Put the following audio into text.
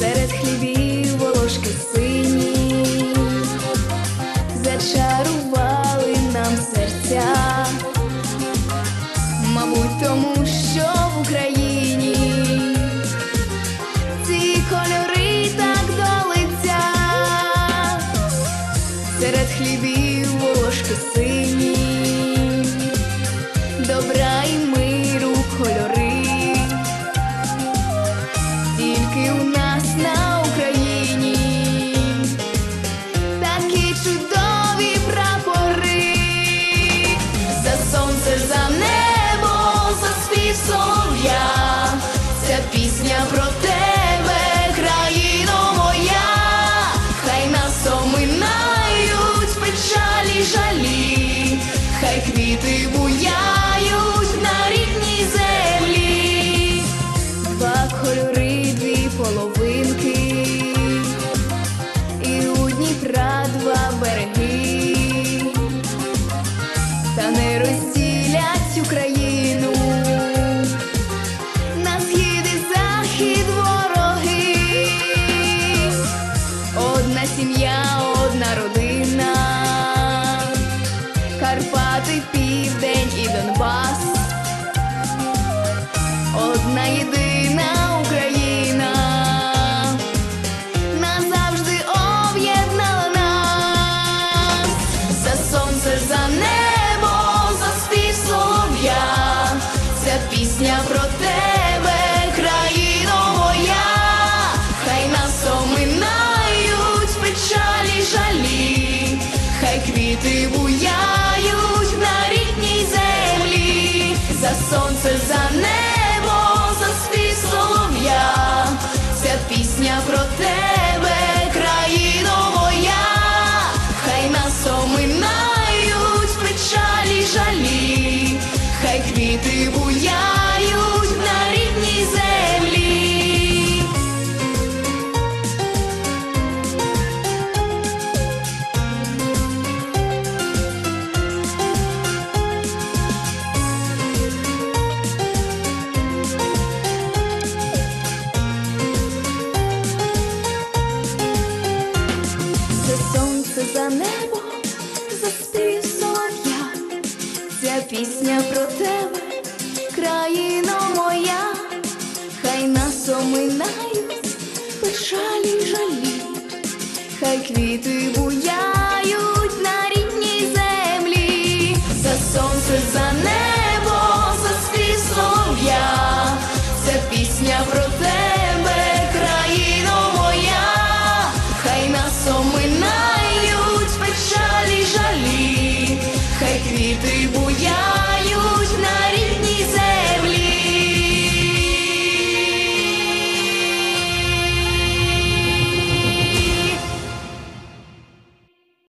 Серед хлібів волошки си. Хай квіти Одна єдина Україна. Назавжди за сонце, за небо, за ця пісня про тебе, країно хай нас оминають печалі, жалі, хай квіти буяють на рідній землі, за сонце, за квіти буяють пісня про тебе, країно моя, хай нас оминають печалі жалі, хай квіти буяють на рідній землі, за сонце, за небо, за спів солов'я, ця пісня про тебе, країно моя, хай нас печалі жалі, хай квіти